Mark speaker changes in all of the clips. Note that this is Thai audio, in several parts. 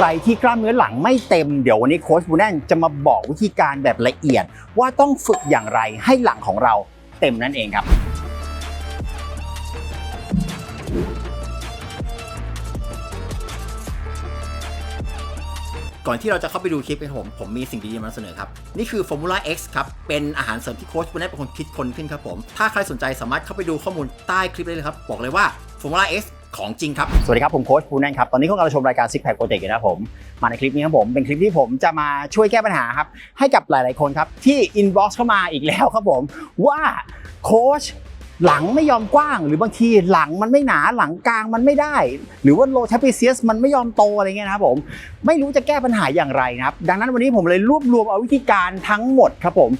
Speaker 1: ใครที่กล้ามเนื้อหลังไม่เต็มเดี๋ยววันนี้โค้ชบูแนนจะมาบอกวิธีการแบบละเอียด ว่าต้องฝึกอย่างไรให้หลังของเราเต็มนั่นเองครับก่อนที่เราจะเข้าไปดูคลิปกันผม ผมมีสิ่งดีๆมาเสนอครับ นี่คือ Formula X ครับ เป็นอาหารเสริมที่โค้ชบุญได้เป็นคนคิดคนขึ้นครับผม ถ้าใครสนใจสามารถเข้าไปดูข้อมูลใต้คลิปได้เลยครับ บอกเลยว่า Formula X ของจริงครับ สวัสดีครับ ผมโค้ชปูแนนครับ ตอนนี้คุณกำลังชมรายการ Six Pack Project อยู่นะครับผม มาในคลิปนี้ครับผม เป็นคลิปที่ผมจะมาช่วยแก้ปัญหาครับ ให้กับหลาย ๆ คนครับ ที่ inbox เข้ามาอีกแล้วครับผม ว่าโค้ชหลังไม่ยอมกว้าง หรือบางทีหลังมันไม่หนาหลังกลางมันไม่ได้ หรือว่า low trapezius มันไม่ยอมโตอะไรเงี้ยนะครับผมไม่รู้จะแก้ปัญหาอย่างไรนะครับ ดังนั้นวันนี้ผมเลยรวบรวมเอาวิธีการทั้งหมดครับผม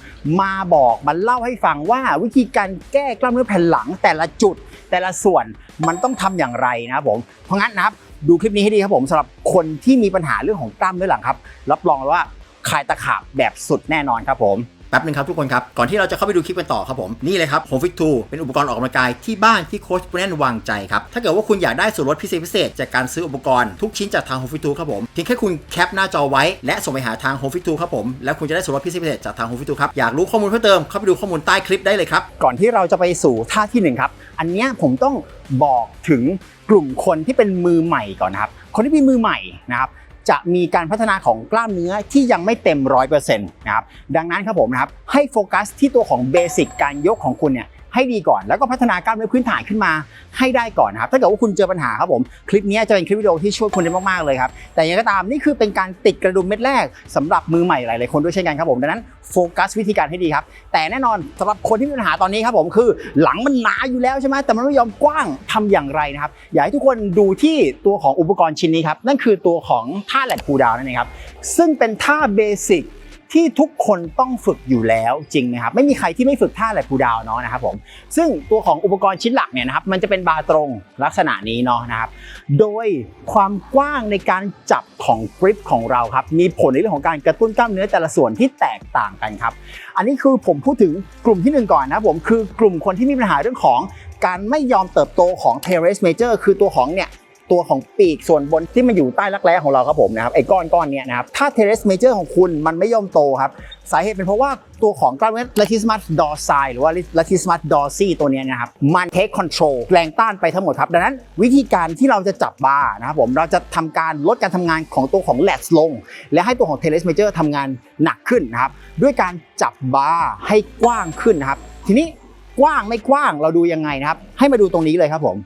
Speaker 1: มาบอกมาเล่าให้ฟังว่าวิธีการแก้กล้ามเนื้อแผ่นหลังแต่ละจุด แต่ละส่วนมันต้องทำอย่างไรนะครับผมเพราะงั้นนะครับดูคลิปนี้ให้ดีครับผมสำหรับคนที่มีปัญหาเรื่องของกล้ามเนื้อหลังครับ รับรองเลยว่าคลายตะขาบแบบสุดแน่นอนครับผม แป๊บนึงครับทุกคนครับ ก่อนที่เราจะเข้าไปดูคลิปกันต่อครับผม นี่เลยครับ Home Fit 2เป็นอุปกรณ์ออกกำลังกายที่บ้านที่โค้ชปุแนนวางใจครับ ถ้าเกิดว่าคุณอยากได้ส่วนลดพิเศษพิเศษจากการซื้ออุปกรณ์ทุกชิ้นจากทาง Home Fit 2ครับผมเพียงแค่คุณแคปหน้าจอไว้และส่งไปหาทาง Home Fit 2ครับผมแล้วคุณจะได้ส่วนลดพิเศษพิเศษจากทาง Home Fit 2ครับอยากรู้ข้อมูลเพิ่มเติมเข้าไปดูข้อมูลใต้คลิปได้เลยครับก่อนที่เราจะไปสู่ท่าที่หนึ่งครับ อันเนี้ยผมต้องบอกถึงกลุ่มคนที่เป็นมือใหม่ก่อนนะครับคนที่เป็นมือใหม่นะครับ จะมีการพัฒนาของกล้ามเนื้อที่ยังไม่เต็ม 100%นะครับดังนั้นครับผมนะครับให้โฟกัสที่ตัวของเบสิกการยกของคุณเนี่ย ให้ดีก่อน แล้วก็พัฒนากล้ามเนื้อพื้นฐานขึ้นมาให้ได้ก่อนครับถ้าเกิดว่าคุณเจอปัญหาครับผมคลิปนี้จะเป็นคลิปวิดีโอที่ช่วยคุณได้มากๆเลยครับแต่ยังไงก็ตามนี่คือเป็นการติดกระดุมเม็ดแรกสำหรับมือใหม่หลายๆคนด้วยเช่นกันครับผมดังนั้นโฟกัสวิธีการให้ดีครับแต่แน่นอนสำหรับคนที่มีปัญหาตอนนี้ครับผมคือหลังมันหนาอยู่แล้วใช่ไหมแต่มันไม่ยอมกว้างทำอย่างไรนะครับอยากให้ทุกคนดูที่ตัวของอุปกรณ์ชิ้นนี้ครับนั่นคือตัวของท่าแลดคูดาวน์นั่นเองครับซึ่งเป็นท่าเบสิก ที่ทุกคนต้องฝึกอยู่แล้วจริงนะครับไม่มีใครที่ไม่ฝึกท่าแลดคูดาวเนาะนะครับผมซึ่งตัวของอุปกรณ์ชิ้นหลักเนี่ยนะครับมันจะเป็นบาร์ตรงลักษณะนี้เนาะนะครับโดยความกว้างในการจับของกริปของเราครับมีผลในเรื่องของการกระตุ้นกล้ามเนื้อแต่ละส่วนที่แตกต่างกันครับอันนี้คือผมพูดถึงกลุ่มที่หนึ่งก่อนนะครับผมคือกลุ่มคนที่มีปัญหาเรื่องของการไม่ยอมเติบโตของ teres major คือตัวของเนี่ย ตัวของปีกส่วนบนที่มันอยู่ใต้รักแร้ของเราครับผมนะครับไอ้ก้อนก้อนเนี้ยนะครับถ้า teres major ของคุณมันไม่ย่อมโตครับสาเหตุเป็นเพราะว่าตัวของกล้ามเนื้อ latissimus dorsi หรือว่า latissimus dorsi ตัวเนี้ยนะครับ มัน take control แรงต้านไปทั้งหมดครับ ดังนั้นวิธีการที่เราจะจับบาร์นะครับผมเราจะทำการลดการทำงานของตัวของ lats ลง และให้ตัวของ teres major ทำงานหนักขึ้นนะครับ ด้วยการจับบาร์ให้กว้างขึ้นนะครับ ทีนี้กว้างไม่กว้างเราดูยังไงนะครับ ให้มาดูตรงนี้เลยครับผม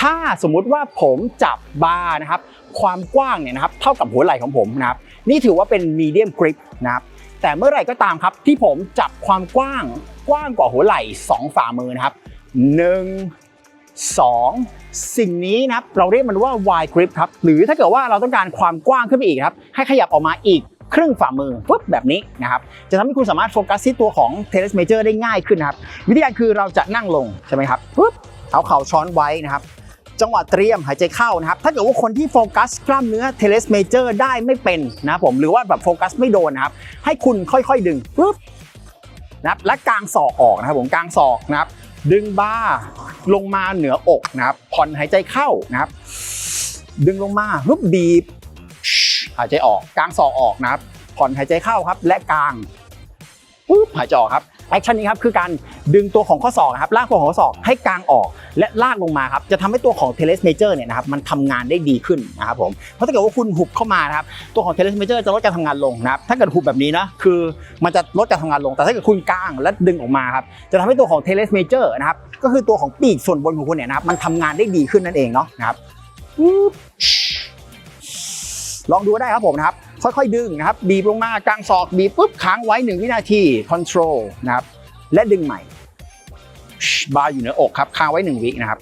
Speaker 1: ถ้าสมมุติว่าผมจับบาร์นะครับความกว้างเนี่ยนะครับเท่ากับหัวไหล่ของผมนะครับนี่ถือว่าเป็น medium grip นะครับแต่เมื่อไหร่ก็ตามครับที่ผมจับความกว้างกว้างกว่าหัวไหล่2ฝ่ามือนะครับ 1 2 สิ่งนี้นะครับเราเรียกมันว่า wide grip ครับหรือถ้าเกิดว่าเราต้องการความกว้างขึ้นไปอีกครับให้ขยับออกมาอีกครึ่งฝ่ามือปุ๊บแบบนี้นะครับจะทำให้คุณสามารถโฟกัสที่ตัวของ teres major ได้ง่ายขึ้นนะครับวิธีการคือเราจะนั่งลงใช่ไหมครับปุ๊บเอาเข่าช้อนไว้นะครับ จังหวะเตรียมหายใจเข้านะครับ ถ้าเกิดว่าคนที่โฟกัสกล้ามเนื้อเทเลสเมเจอร์ได้ไม่เป็นนะผมหรือว่าแบบโฟกัสไม่โดนนะครับ ให้คุณค่อยๆดึงปุ๊บนะครับและกางศอกออกนะครับผมกางศอกนะครับ ดึงบ้าลงมาเหนืออกนะครับ ผ่อนหายใจเข้านะครับ ดึงลงมาปุ๊บบีบหายใจออกกางศอกออกนะครับ ผ่อนหายใจเข้าครับ และกางปุ๊บหายใจออกครับ แอคชั่นนี้ครับคือการดึงตัวของข้อศอกนะครับลากตัวของข้อศอกให้กางออก และลากลงมาครับจะทำให้ตัวของเทเลสเมเจอร์เนี่ยนะครับมันทำงานได้ดีขึ้นนะครับผมเพราะถ้าเกิดว่าคุณหุบเข้ามานะครับตัวของเทเลสเมเจอร์จะลดการทำงานลงนะครับถ้าเกิดหุบแบบนี้นะคือมันจะลดการทำงานลง แต่ถ้าเกิดคุณกางและดึงออกมาครับจะทำให้ตัวของเทเลสเมเจอร์นะครับก็คือตัวของปีกส่วนบนของคุณเนี่ยนะครับมันทำงานได้ดีขึ้นนั่นเองเนาะนะครับปุ๊บลองดูได้ครับผมนะครับ ค่อยๆดึงนะครับ บีบลงมากลางศอกบีบปุ๊บค้างไว้ 1 วินาทีคอนโทรลนะครับ และดึงใหม่บาร์อยู่เหนืออกครับค้างไว้ 1 วินะครับ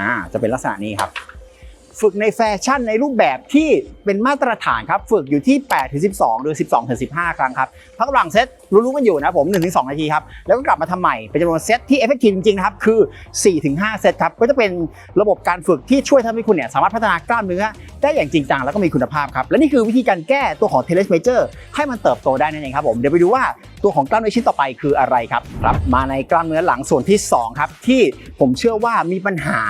Speaker 1: อ่าจะเป็นลักษณะนี้ครับ ฝึกในแฟชั่นในรูปแบบที่เป็นมาตรฐานครับ ฝึกอยู่ที่ 8 ถึง 12 หรือ 12 ถึง 15 ครั้งครับพักระหว่างเซตรู้ๆกันอยู่นะผม1ถึง2นาทีครับ แล้วก็กลับมาทำใหม่ เป็นจำนวนเซตที่เอฟเฟกตีฟจริงๆนะครับ คือ 4 ถึง 5 เซตครับ ก็จะเป็นระบบการฝึกที่ช่วยทำให้คุณเนี่ยสามารถพัฒนากล้ามเนื้อได้อย่างจริงจังแล้วก็มีคุณภาพครับ และนี่คือวิธีการแก้ตัวของเทเลสเมเจอร์ให้มันเติบโตได้นั่นเองครับผมเดี๋ยวไปดูว่า ตัวของกล้ามเนื้อชิ้นต่อไปคืออะไรครับครับ มาในกล้ามเนื้อหลังส่วนที่ 2 ครับ ที่ผมเชื่อว่ามีปัญหา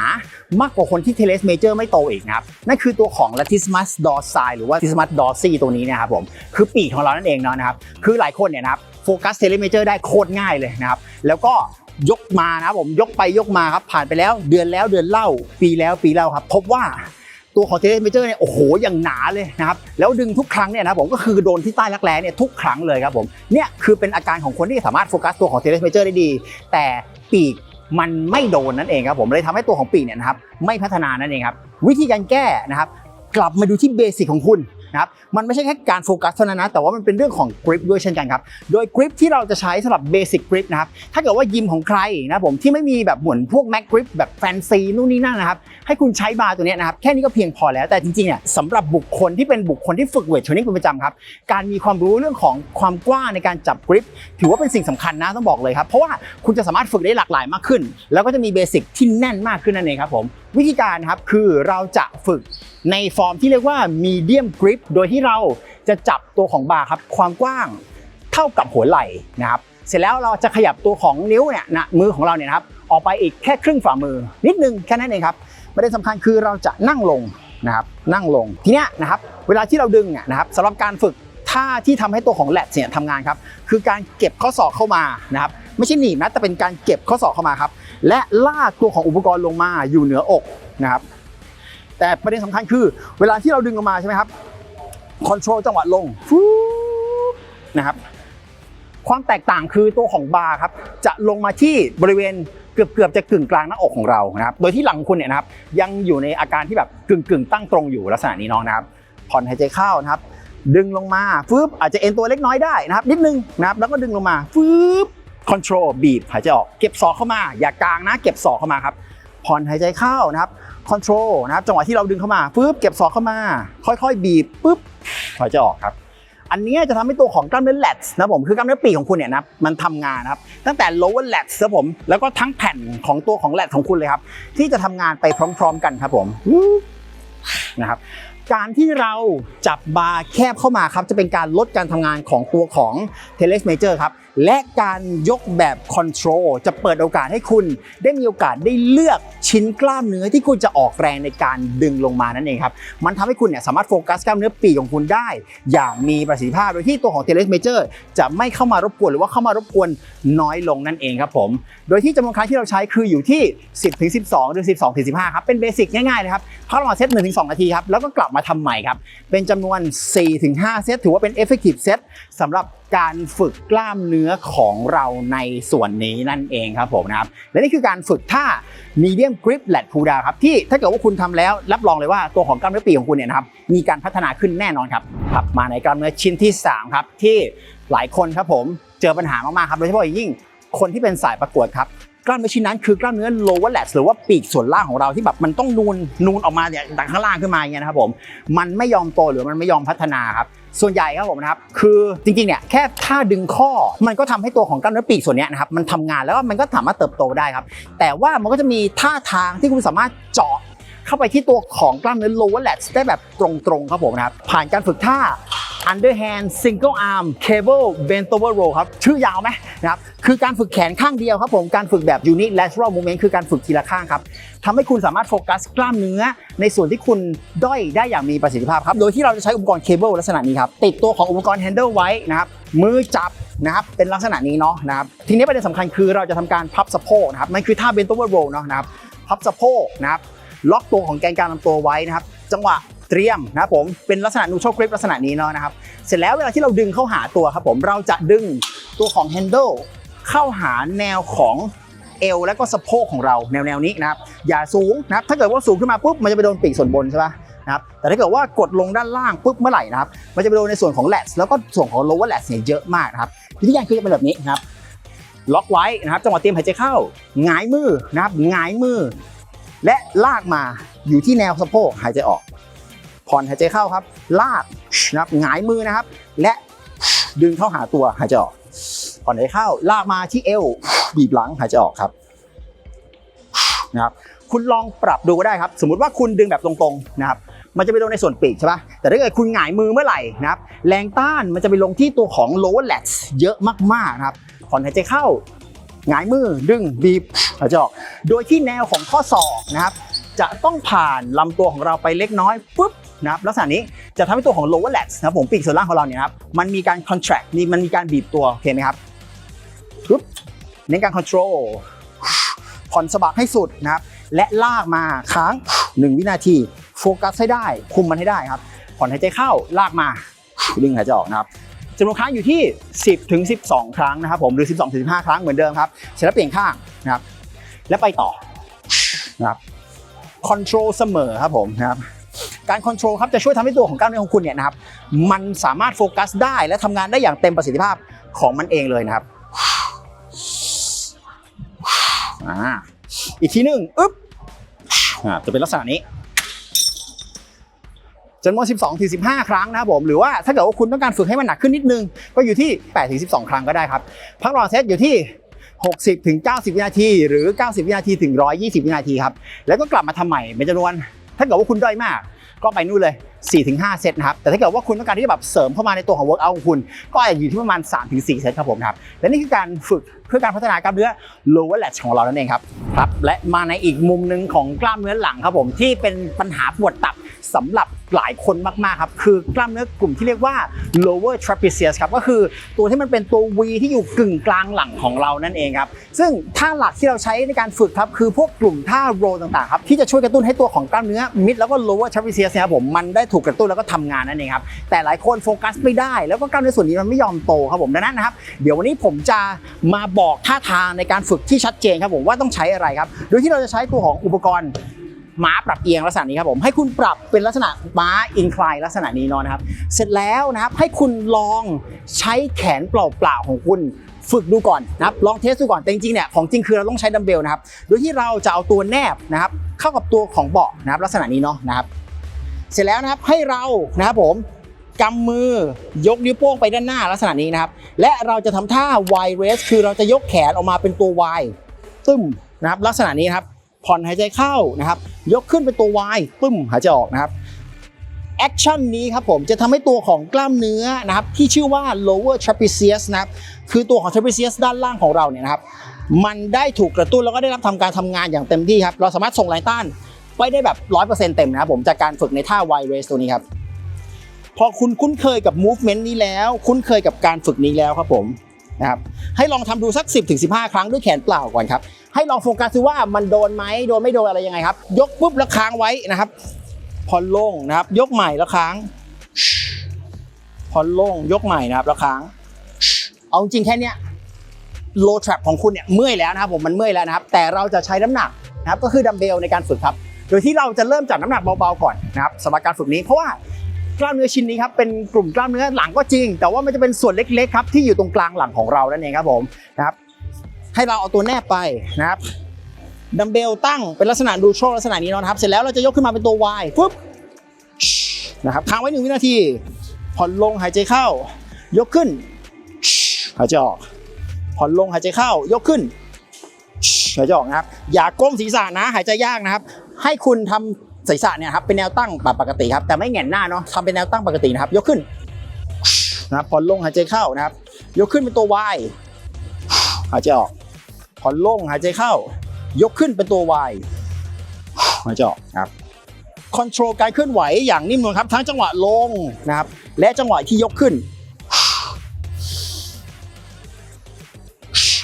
Speaker 1: มากกว่าคนที่เทเลสเมเจอร์ไม่โตอีกนะครับ นั่นคือตัวของ latissimus dorsi หรือว่า latissimus dorsi ตัวนี้นะครับผมคือปีกของเรานั่นเองเนาะนะครับ คือหลายคนเนี่ยนะครับโฟกัสเทเลสเมเจอร์ได้โคตรง่ายเลยนะครับ แล้วก็ยกมานะผมยกไปยกมาครับผ่านไปแล้วเดือนแล้วเดือนเล่าปีแล้วปีเล่าครับพบว่า ตัวของเทสเมเจอร์เนี่ยโอ้โหอย่างหนาเลยนะครับแล้วดึงทุกครั้งเนี่ยนะผมก็คือโดนที่ใต้รักแร้เนี่ยทุกครั้งเลยครับผมเนี่ยคือเป็นอาการของคนที่สามารถโฟกัสตัวของเทสเมเจอร์ได้ดี แต่ปีกมันไม่โดนนั่นเองครับผมเลยทำให้ตัวของปีกเนี่ยนะครับไม่พัฒนานั่นเองครับวิธีการแก้นะครับกลับมาดูที่เบสิกของคุณ นะครับมันไม่ใช่แค่การโฟกัสเท่านั้นนะแต่ว่ามันเป็นเรื่องของกริปด้วยเช่นกันครับโดยกริปที่เราจะใช้สำหรับเบสิกกริปนะครับถ้าเกิดว่ายิมของใครนะผมที่ไม่มีแบบเหมือนพวกแม็กกริปแบบแฟนซีนู่นนี่นั่นนะครับให้คุณใช้บาร์ตัวนี้นะครับแค่นี้ก็เพียงพอแล้วแต่จริงๆเนี่ยสำหรับบุคคลที่เป็นบุคคลที่ฝึกเวทเทรนนิ่งเป็นประจำครับการมีความรู้เรื่องของความกว้างในการจับกริปถือว่าเป็นสิ่งสำคัญนะต้องบอกเลยครับเพราะว่าคุณจะสามารถฝึกได้หลากหลายมากขึ้น แล้วก็จะมีเบสิกที่แน่นมากขึ้นนั่นเองครับผม วิธีการครับคือเราจะฝึกในฟอร์มที่เรียกว่า medium grip โดยที่เราจะจับตัวของบาร์ครับความกว้างเท่ากับหัวไหล่นะครับเสร็จแล้วเราจะขยับตัวของนิ้วเนี่ยนะมือของเราเนี่ยครับออกไปอีกแค่ครึ่งฝ่ามือ นิดนึงแค่นั้นเองครับประเด็นสำคัญคือเราจะนั่งลงนะครับนั่งลงทีเนี้ยนะครับเวลาที่เราดึงเนี่ยนะครับสำหรับการฝึกท่าที่ทำให้ตัวของแลทเนี่ยทำงานครับคือการเก็บข้อศอกเข้ามานะครับ ไม่ใช่หนีบนะแต่เป็นการเก็บข้อศอกเข้ามาครับ และลากตัวของอุปกรณ์ลงมาอยู่เหนืออกนะครับแต่ประเด็นสำคัญคือ เวลาที่เราดึงออกมาใช่ไหมครับคอนโทรลจังหวะลงฟูนะครับความแตกต่างคือตัวของบาร์ครับจะลงมาที่บริเวณเกือบเกือบๆจะกึ่งกลางหน้าอกของเรานะครับโดยที่หลังคุณเนี่ยนะครับยังอยู่ในอาการที่แบบกึ่งกึ่งตั้งตรงอยู่ลักษณะนี้น้องนะครับผ่อนหายใจเข้านะครับดึงลงมาฟึบอาจจะเอ็นตัวเล็กน้อยได้นะครับนิดนึงนะครับแล้วก็ดึงลงมาฟึบ คอนโทรลบีบหายใจออกเก็บศอกเข้ามา อย่ากลางนะเก็บศอกเข้ามาครับผ่อนหายใจเข้านะครับคอนโทรลนะครับจังหวะที่เราดึงเข้ามาปุ๊บเก็บศอกเข้ามา ค่อยๆ บีบปุ๊บหายใจออกครับ อันนี้จะทำให้ตัวของกล้ามเนื้อ lats นะผมคือกล้ามเนื้อปีกของคุณเนี่ยนะมันทำงานนะครับตั้งแต่ lower lats นะผมแล้วก็ทั้งแผ่นของตัวของ lats ของคุณเลยครับ ที่จะทำงานไปพร้อม ๆ กันครับผมนะครับการที่เราจับบาร์แคบเข้ามาครับจะเป็นการลดการทำงานของตัวของ t e l e s major ครับ และการยกแบบคอนโทรลจะเปิดโอกาสให้คุณได้มีโอกาสได้เลือกชิ้นกล้ามเนื้อที่คุณจะออกแรงในการดึงลงมานั่นเองครับมันทำให้คุณเนี่ยสามารถโฟกัสกล้ามเนื้อปีกของคุณได้ อย่างมีประสิทธิภาพโดยที่ตัวของ t e l e s major จะไม่เข้ามารบกวนหรือว่าเข้ามารบกวนน้อยลงนั่นเองครับผม โดยที่จำนวนครั้งที่เราใช้คืออยู่ที่ 10ถึง12 หรือ 12ถึง15 ครับเป็นเบสิกง่ายๆนะครับพักระหว่างเซต1ถึง2นาทีครับแล้วก็กลับมาทำใหม่ครับเป็นจำนวน4ถึง5เซตถือว่าเป็น effective set สำหรับการฝึกกล้ามเนื้อื้อของเราในส่วนนี้นั่นเองครับผมนะครับ และนี่คือการฝึกท่า medium grip lat pull down ครับที่ถ้าเกิดว่าคุณทำแล้วรับรองเลยว่าตัวของกล้ามเนื้อปีกของคุณเนี่ยนะครับมีการพัฒนาขึ้นแน่นอนครับครับมาในกล้ามเนื้อชิ้นที่ 3 ครับ ที่หลายคนครับผมเจอปัญหามากๆครับโดยเฉพาะยิ่งคนที่เป็นสายประกวดครับกล้ามเนื้อชิ้นนั้นคือกล้ามเนื้อ lower lats หรือว่าปีกส่วนล่างของเราที่แบบมันต้องนูนนูนออกมาเนี่ยจากข้างล่างขึ้นมาอย่างเงี้ยนะครับผมมันไม่ยอมโตหรือมันไม่ยอมพัฒนาครับ ส่วนใหญ่ครับผมนะครับคือจริงๆเนี่ยแค่ท่าดึงข้อมันก็ทำให้ตัวของกล้ามเนื้อปีกส่วนนี้นะครับมันทำงานแล้วก็มันก็สามารถเติบโตได้ครับ แต่ว่ามันก็จะมีท่าทางที่คุณสามารถเจาะเข้าไปที่ตัวของกล้ามเนื้อ lower lats ได้แบบตรงๆครับผมนะครับผ่านการฝึกท่า underhand single arm cable bent over row ครับ ชื่อยาวไหมนะครับ คือการฝึกแขนข้างเดียวครับผม การฝึกแบบ unilateral movement คือการฝึกทีละข้างครับทำให้คุณสามารถโฟกัสกล้ามเนื้อ ในส่วนที่คุณด้อยได้อย่างมีประสิทธิภาพครับ โดยที่เราจะใช้อุปกรณ์เคเบิลลักษณะนี้ครับ ติดตัวของอุปกรณ์ handle ไว้นะครับ มือจับนะครับ เป็นลักษณะนี้เนาะนะครับ ทีนี้ประเด็นสำคัญคือเราจะทำการพับสะโพกนะครับ มันคือท่า bent over row เนาะนะครับ พับสะโพกนะครับ ล็อกตัวของแกนกลางลำตัวไว้นะครับ จังหวะ เตรียมนะผมเป็นลักษณะนูโชกริปลักษณะนี้เนาะนะครับเสร็จแล้วเวลาที่เราดึงเข้าหาตัวครับผมเราจะดึงตัวของ handle เข้าหาแนวของเอวและก็สะโพกของเราแนวแนวนี้นะครับอย่าสูงนะครับถ้าเกิดว่าสูงขึ้นมาปุ๊บมันจะไปโดนปีกส่วนบนใช่ปะนะครับแต่ถ้าเกิดว่ากดลงด้านล่างปุ๊บเมื่อไหร่นะครับมันจะไปโดนในส่วนของ lats แล้วก็ส่วนของ lower lat เนี่ยเยอะมากนะครับวิธีการคือจะเป็นแบบนี้นะครับล็อกไว้นะครับจังหวะเตรียมหายใจเข้าหงายมือนะครับหงายมือ และลากมาอยู่ที่แนวสะโพกหายใจออก ผ่อนหายใจเข้าครับ ลากนะครับหงายมือนะครับ และดึงเข้าหาตัวหายใจออกผ่อนหายใจเข้าลากมาที่เอวบีบหลังหายใจออกครับนะครับคุณลองปรับดูก็ได้ครับ สมมุติว่าคุณดึงแบบตรงๆนะครับมันจะไปลงในส่วนปีกใช่ปะแต่ถ้าเกิดคุณหงายมือเมื่อไหร่นะครับ แรงต้านมันจะไปลงที่ตัวของ lower lats เยอะมากๆนะครับผ่อนหายใจเข้าหงายมือดึงบีบหายใจออก โดยที่แนวของข้อศอกนะครับ จะต้องผ่านลำตัวของเราไปเล็กน้อยปุ๊บ นะครับลักษณะนี้จะทำให้ตัวของ lower lats นะผมปีกส่วนล่างของเราเนี่ยครับมันมีการ contract นี่มันมีการบีบตัวโอเคไหมครับปุ๊บเน้นการ control ผ่อนสะบักให้สุดนะครับและลากมาค้าง 1 วินาที โฟกัสให้ได้ คุมมันให้ได้ครับ ผ่อนหายใจเข้าลากมาดึงหายใจออกนะครับจำนวนครั้งอยู่ที่ 10ถึง12 ครั้งนะครับผมหรือ 12ถึง15 ครั้งเหมือนเดิมครับเสร็จแล้วเปลี่ยนข้างนะครับ แล้วไปต่อนะครับคอนโทรลเสมอครับผมนะครับ การคอนโทรลครับจะช่วยทำให้ตัวของกล้ามเนื้อของคุณเนี่ยนะครับมันสามารถโฟกัสได้และทำงานได้อย่างเต็มประสิทธิภาพของมันเองเลยนะครับอีกทีหนึ่งอึ๊บจะเป็นลักษณะนี้จำนวน 12ถึง15 ครั้งนะครับผม หรือว่าถ้าเกิดว่าคุณต้องการฝึกให้มันหนักขึ้นนิดนึง ก็อยู่ที่8ถึง12 ครั้งก็ได้ครับ พักรอเซตอยู่ที่ 60ถึง90 วินาที หรือ 90 วินาทีถึง 120 วินาทีครับ แล้วก็กลับมาทำใหม่เป็นจำนวน ถ้าเกิดว่าคุณด้อยมาก ก็ไปนู่นเลย 4-5 เซตนะครับ แต่ถ้าเกิดว่าคุณต้องการที่จะแบบเสริมเข้ามาในตัวของ workout ของคุณ ก็อาจจะอยู่ที่ประมาณ 3-4 เซตครับผมครับ และนี่คือการฝึกเพื่อการพัฒนากล้ามเนื้อ lower lat ของเรานั่นเองครับครับ และมาในอีกมุมหนึ่งของกล้ามเนื้อหลังครับผมที่เป็นปัญหาปวดตับสำหรับ หลายคนมากๆครับคือกล้ามเนื้อกลุ่มที่เรียกว่า lower trapezius ครับก็คือตัวที่มันเป็นตัว V ที่อยู่กึ่งกลางหลังของเรานั่นเองครับซึ่งท่าหลักที่เราใช้ในการฝึกครับคือพวกกลุ่มท่าโรต่างๆครับที่จะช่วยกระตุ้นให้ตัวของกล้ามเนื้อ mid แล้วก็ lower trapezius ครับผมมันได้ถูกกระตุ้นแล้วก็ทำงานนั่นเองครับแต่หลายคนโฟกัสไม่ได้ แล้วก็กล้ามเนื้อส่วนนี้มันไม่ยอมโตครับผมดังนั้นนะครับเดี๋ยววันนี้ผมจะมาบอกท่าทางในการฝึกที่ชัดเจนครับผมว่าต้องใช้อะไรครับ โดยที่เราจะใช้ตัวของอุปกรณ์ ม้าปรับเอียงลักษณะนี้ครับผม ให้คุณปรับเป็นลักษณะม้าอินคลายลักษณะนี้นาะนะครับ เสร็จแล้วนะครับให้คุณลองใช้แขนเปล่าๆของคุณฝึกดูก่อนนะครับลองเทสดูก่อนแต่จริงๆเนี่ยของจริงคือเราต้องใช้ดัมเบลนะครับโดยที่เราจะเอาตัวแนบนะครับเข้ากับตัวของเบาะนะครับลักษณะนี้เนาะนะครับ เสร็จแล้วนะครับให้เรานะครับผมกำมือยกนิ้วโป้งไปด้านหน้าลักษณะนี้นะครับ และเราจะทำท่า Y raise คือเราจะยกแขนออกมาเป็นตัว Y ตึ้มนะครับลักษณะนี้นครับผ่อนหายใจเข้านะครับ ยกขึ้นเป็นตัว Y ปึ้มหายใจออกนะครับแอคชั่นนี้ครับผมจะทำให้ตัวของกล้ามเนื้อนะครับที่ชื่อว่า lower trapezius นะครับคือตัวของ trapezius ด้านล่างของเราเนี่ยนะครับมันได้ถูกกระตุ้นแล้วก็ได้รับทำการทำงานอย่างเต็มที่ครับเราสามารถส่งแรงต้านไปได้แบบ 100%เต็มนะครับผมจากการฝึกในท่า Y raise ตัวนี้ครับพอคุณคุ้นเคยกับ movement นี้แล้ว คุ้นเคยกับการฝึกนี้แล้วครับผมนะครับให้ลองทำดูสัก 10-15 ครั้งด้วยแขนเปล่าก่อนครับ ให้ลองโฟกัสดูว่ามันโดนไหมโดนไม่โดนอะไรยังไงครับ ยกปุ๊บแล้วค้างไว้นะครับผ่อนลงนะครับ ยกใหม่แล้วค้างผ่อนลงยกใหม่นะครับแล้วค้าง เอาจริงแค่เนี้ยโลทรัพของคุณเนี่ยเมื่อยแล้วนะครับผมมันเมื่อยแล้วนะครับ แต่เราจะใช้น้ำหนักนะครับก็คือดัมเบลในการฝึกครับ โดยที่เราจะเริ่มจากน้ำหนักเบาๆก่อนนะครับสำหรับการฝึกนี้เพราะว่ากล้ามเนื้อชิ้นนี้ครับเป็นกลุ่มกล้ามเนื้อหลังก็จริง แต่ว่ามันจะเป็นส่วนเล็กๆครับที่อยู่ตรงกลางหลังของเรานั่นเองครับผมนะครับ ให้เราเอาตัวแนบไปนะครับดัมเบลตั้งเป็นลักษณะดูโชลักษณะนี้เนาะครับ เสร็จแล้วเราจะยกขึ้นมาเป็นตัว Y ปุ๊บนะครับค้างไว้หนึ่งวินาที ผ่อนลงหายใจเข้า ยกขึ้นหายใจออก ผ่อนลงหายใจเข้า ยกขึ้นหายใจออกนะครับ อย่าก้มศีรษะนะ หายใจยากนะครับ ให้คุณทำศีรษะเนี่ยครับเป็นแนวตั้งแบบปกติครับ แต่ไม่แหง่นหน้าเนาะทำเป็นแนวตั้งปกตินะครับ ยกขึ้นนะครับผ่อนลงหายใจเข้านะครับ ยกขึ้นเป็นตัว Y หายใจออก ผ่อนลงหายใจเข้า ยกขึ้นเป็นตัว Y หายใจออกครับคอนโทรลการเคลื่อนไหวอย่างนิ่มนวลครับ ทั้งจังหวะลงนะครับ และจังหวะที่ยกขึ้น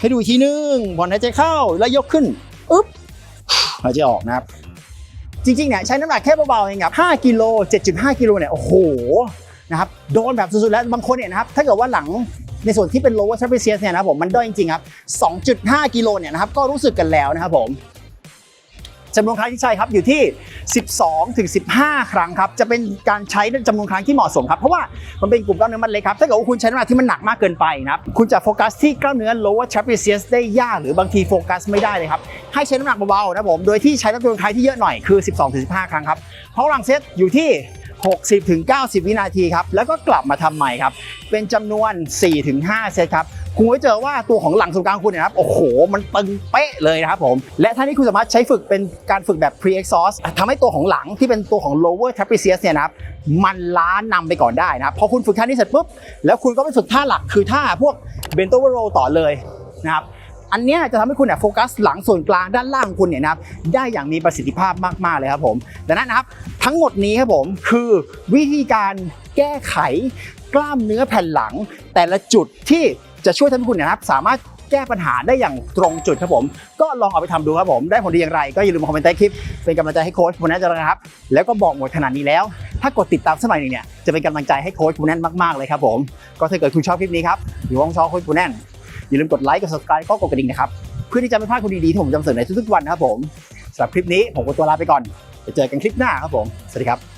Speaker 1: ให้ดูอีกทีนึงผ่อนหายใจเข้าแล้วยกขึ้นอึ๊บหายใจออกนะครับ จริงๆเนี่ยใช้น้ำหนักแค่เบาๆเองครับ5กิโล7.5กิโลเนี่ยโอ้โหนะครับโดนแบบสุดๆแล้วบางคนเนี่ยนะครับถ้าเกิดว่าหลัง ในส่วนที่เป็น lower trapezius เนี่ยนะครับผมมันด้อยจริงๆครับ 2.5 กิโลเนี่ยนะครับก็รู้สึกกันแล้วนะครับผมจำนวนครั้งที่ใช้ครับอยู่ที่ 12 ถึง 15 ครั้งครับจะเป็นการใช้จำนวนครั้งที่เหมาะสมครับเพราะว่ามันเป็นกลุ่มกล้ามเนื้อมัดเล็กครับถ้าเกิดว่าคุณใช้น้ำหนักที่มันหนักมากเกินไปนะครับคุณจะโฟกัสที่กล้ามเนื้อ lower trapezius ได้ยากหรือบางทีโฟกัสไม่ได้เลยครับให้ใช้น้ำหนักเบาๆนะผมโดยที่ใช้จำนวนครั้งที่เยอะหน่อยคือ 12 ถึง 15 ครั้งครับเพราะหลังเซตอยู่ที่ 60-90 วินาทีครับ แล้วก็กลับมาทำใหม่ครับ เป็นจำนวน 4-5 เซตครับ คุณจะเจอว่าตัวของหลังส่วนกลางคุณเนยนะครับ โอ้โห มันตึงเป๊ะเลยนะครับผม และท่านี้คุณสามารถใช้ฝึกเป็นการฝึกแบบ pre exhaust ทำให้ตัวของหลังที่เป็นตัวของ lower trapezius เนี่ยนะครับ มันล้านนำไปก่อนได้นะครับ พอคุณฝึกท่านี้เสร็จปุ๊บ แล้วคุณก็ไปฝึกท่าหลักคือท่าพวก bent over roll ต่อเลยนะครับ อันนี้จะทำให้คุณเนี่ยโฟกัสหลังส่วนกลางด้านล่างคุณเนี่ยนะครับได้อย่างมีประสิทธิภาพมากๆเลยครับผมดังนั้นนะครับทั้งหมดนี้ครับผมคือวิธีการแก้ไขกล้ามเนื้อแผ่นหลัง แต่ละจุดที่จะช่วยทำให้คุณเนยนะครับสามารถแก้ปัญหาได้อย่างตรงจุดครับผม ก็ลองเอาไปทำดูครับผม ได้ผลดีอย่างไร ก็อย่าลืมคอมเมนต์ใต้คลิป เป็นกำลังใจให้โค้ชคุณแนนจะนะครับ แล้วก็บอกหมดขนาดนี้แล้ว ถ้ากดติดตามสมัยหนึ่งเนี่ย จะเป็นกำลังใจให้โค้ชคุณแนนมากๆเลยครับผม ก็ถ้าเกิดคุณชอบคลิปนี้ครับหรือว่าชอบโค้ชคุณแนน อย่าลืมกดไลค์กด subscribe ก็กดกระดิ่งนะครับเพื่อที่จะไม่พลาดคนดีๆที่ผมจะนำเสนอในทุกๆวันนะครับผมสำหรับคลิปนี้ผมก็ตัวลาไปก่อนไปเจอกันคลิปหน้าครับผมสวัสดีครับ